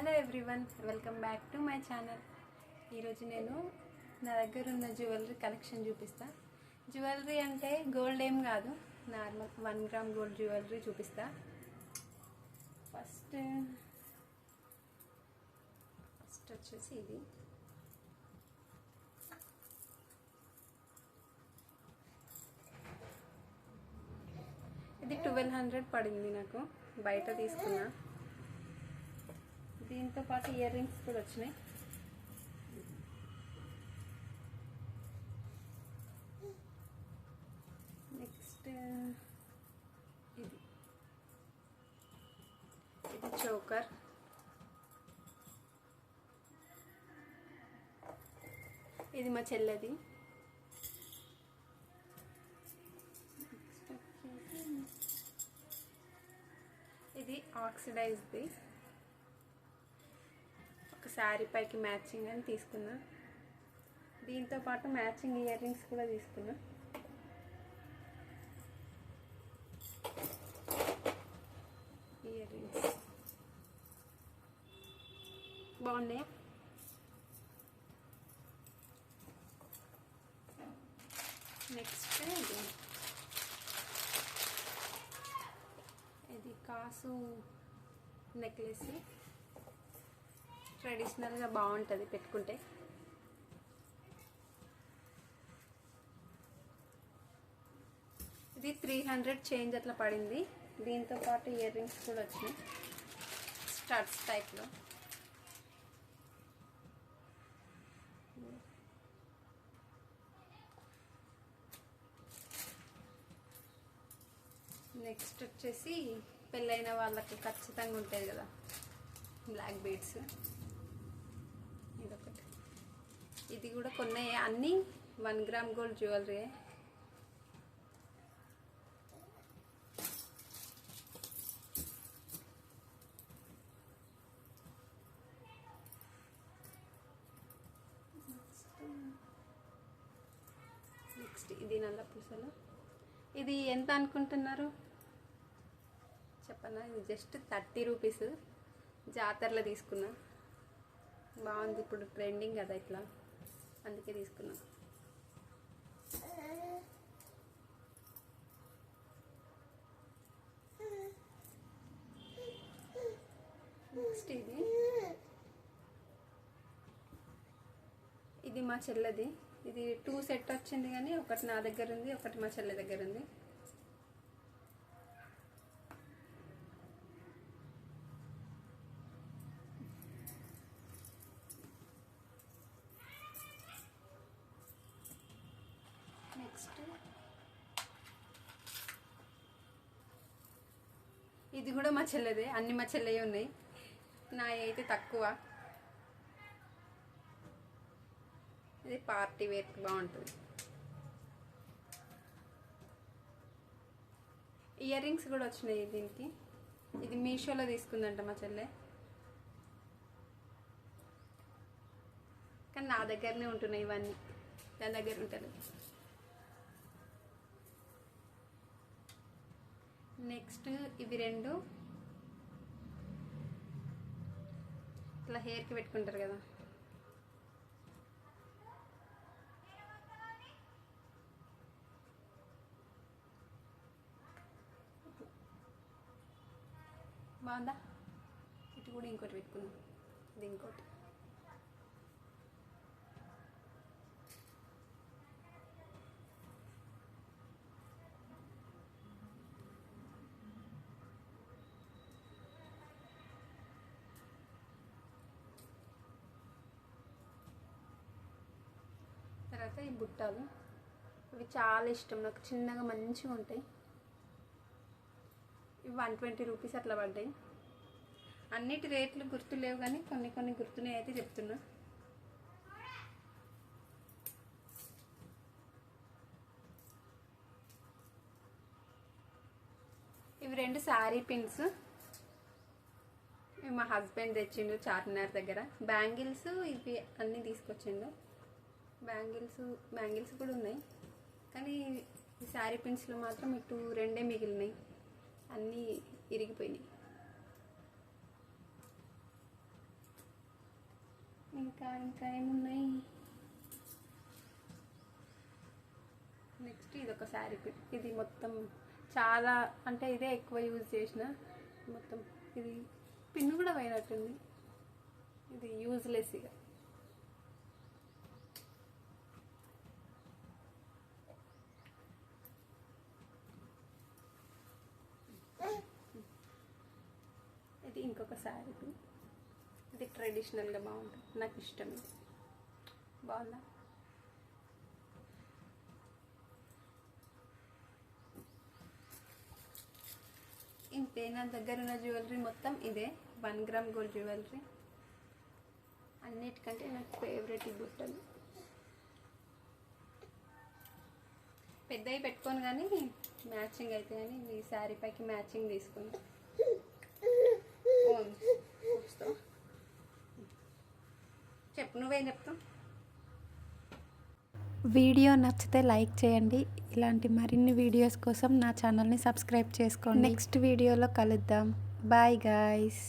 Hello everyone welcome back to my channel ఈరోజు నేను నా దగ్గర ఉన్న జ్యువెలరీ కలెక్షన్ చూపిస్తా. జ్యువెలరీ అంటే గోల్డ్ ఏం కాదు normal one gram gold jewellery చూపిస్తా. ఫస్ట్ ఫస్ట్ వచ్చేసి ఇది. ఇది ట్వెల్వ్ హండ్రెడ్ పడింది నాకు బయట తీసుకున్నా. దీంతో పాటు ఇయర్ రింగ్స్ కూడా వచ్చినాయి. నెక్స్ట్ ఇది. ఇది చోకర్. ఇది మా చెల్లెది. వచ్చేసి ఇది ఆక్సిడైజ్ది ఒక శారీ పైకి మ్యాచింగ్ అని తీసుకున్నా. దీంతో పాటు మ్యాచింగ్ ఇయర్ రింగ్స్ కూడా తీసుకున్నా. Ear rings. బాగున్నాయా? నెక్స్ట్ ఇది. ఇది కాసు నెక్లెస్. ట్రెడిషనల్గా బాగుంటుంది పెట్టుకుంటే. ఇది త్రీ హండ్రెడ్ చేంజ్ అట్లా పడింది. దీంతో పాటు ఇయర్ రింగ్స్ కూడా వచ్చినాయి. స్టడ్స్ టైప్లో. నెక్స్ట్ వచ్చేసి పెళ్ళైన వాళ్ళకి ఖచ్చితంగా ఉంటుంది కదా. Black beads. ఇది కూడా కొన్ని అన్నీ one gram gold jewellery. Next ఇది నల్ల పూసలు. ఇది ఎంత అనుకుంటున్నారు? చెప్పనా? ఇది జస్ట్ థర్టీ రూపీస్ జాతరలో తీసుకున్నా. బాగుంది ఇప్పుడు ట్రెండింగ్ కదా ఇట్లా. అందుకే తీసుకున్నాను నెక్స్ట్ ఇది. ఇది మా చెల్లెది. ఇది టూ సెట్ వచ్చింది కానీ ఒకటి నా దగ్గర ఉంది ఒకటి మా చెల్లె దగ్గర ఉంది నెక్స్ట్ ఇది కూడా మా చెల్లెదే అన్ని మా చెల్లెవి ఉన్నాయి. నా అయితే తక్కువ. ఇది పార్టీ వేర్ బాగుంటుంది. ఇయర్ రింగ్స్ కూడా వచ్చినాయి దీనికి. ఇది మీషోలో తీసుకుందంట మా చెల్లె. కానీ నా దగ్గరనే ఉంటున్నాయి ఇవన్నీ. దాని దగ్గర ఉంటుంది నెక్స్ట్ ఇవి రెండు. ఇట్లా హెయిర్కి పెట్టుకుంటారు కదా. బాగుందా? ఇటు కూడా ఇంకోటి పెట్టుకుందాం. ఇది ఇంకోటి. తర్వాత ఈ బుట్టాలు ఇవి చాలా ఇష్టం. నాకు చిన్నగా మంచిగా ఉంటాయి. ఇవి వన్ ట్వంటీ రూపీస్ అట్లా పడ్డాయి. అన్నిటి రేట్లు గుర్తులేవు కానీ కొన్ని కొన్ని గుర్తున్నాయి అయితే చెప్తున్నా. ఇవి రెండు శారీ పిన్స్. ఇవి మా హస్బెండ్ తెచ్చిండు చార్మినార్ దగ్గర. బ్యాంగిల్స్ ఇవి అన్నీ తీసుకొచ్చిండు. బ్యాంగిల్స్ బ్యాంగిల్స్ కూడా ఉన్నాయి. కానీ ఈ శారీ పిన్స్లో మాత్రం ఇటు రెండే మిగిలినాయి. అన్నీ ఇరిగిపోయినాయి. ఇంకా ఇంకా ఏమున్నాయి? నెక్స్ట్ ఇది ఒక శారీ పిన్ ఇది మొత్తం చాలా అంటే ఇదే ఎక్కువ యూజ్ చేసిన మొత్తం. ఇది పిన్ కూడా పోయినట్టుంది. ఇది యూజ్లెస్ ఇక. ఇది ఇంకొక శారీ ఇది ట్రెడిషనల్గా బాగుంటుంది. నాకు ఇష్టం ఇది. బాగుందా? ఇంతే నా దగ్గర ఉన్న జ్యువెలరీ మొత్తం ఇదే. వన్ గ్రామ్ గోల్డ్ జ్యువెలరీ అన్నిటికంటే నాకు ఫేవరెట్ ఈ బుట్టలు. పెద్దవి పెట్టుకోను కానీ మ్యాచింగ్ అయితే కానీ ఈ శారీ పైకి మ్యాచింగ్ తీసుకుని నువ్వేం చెప్తావు? వీడియో నచ్చితే లైక్ చేయండి. ఇలాంటి మరిన్ని వీడియోస్ కోసం నా ఛానల్ని సబ్స్క్రైబ్ చేసుకోండి. నెక్స్ట్ వీడియోలో కలుద్దాం. Bye guys.